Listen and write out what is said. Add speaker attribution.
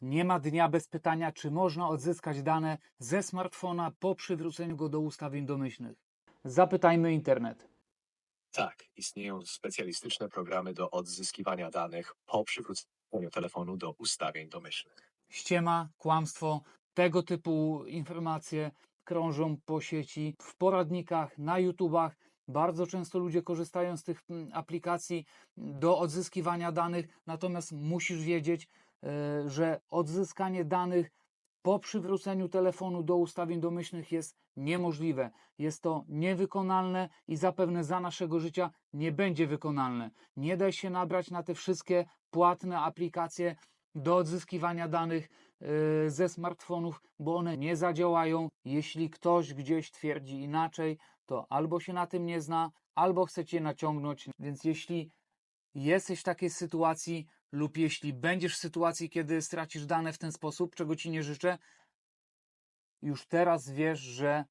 Speaker 1: Nie ma dnia bez pytania, czy można odzyskać dane ze smartfona po przywróceniu go do ustawień domyślnych. Zapytajmy internet.
Speaker 2: Tak, istnieją specjalistyczne programy do odzyskiwania danych po przywróceniu telefonu do ustawień domyślnych.
Speaker 1: ściema, kłamstwo, tego typu informacje krążą po sieci, w poradnikach, na YouTubach. Bardzo często ludzie korzystają z tych mm, aplikacji do odzyskiwania danych, natomiast musisz wiedzieć, że odzyskanie danych po przywróceniu telefonu do ustawień domyślnych jest niemożliwe. Jest to niewykonalne i zapewne za naszego życia nie będzie wykonalne. Nie daj się nabrać na te wszystkie płatne aplikacje do odzyskiwania danych e, ze smartfonów, bo one nie zadziałają. Jeśli ktoś gdzieś twierdzi inaczej, to albo się na tym nie zna, albo chce cię naciągnąć. Więc jeśli jesteś w takiej sytuacji, lub jeśli będziesz w sytuacji, kiedy stracisz dane w ten sposób, czego ci nie życzę, już teraz wiesz, że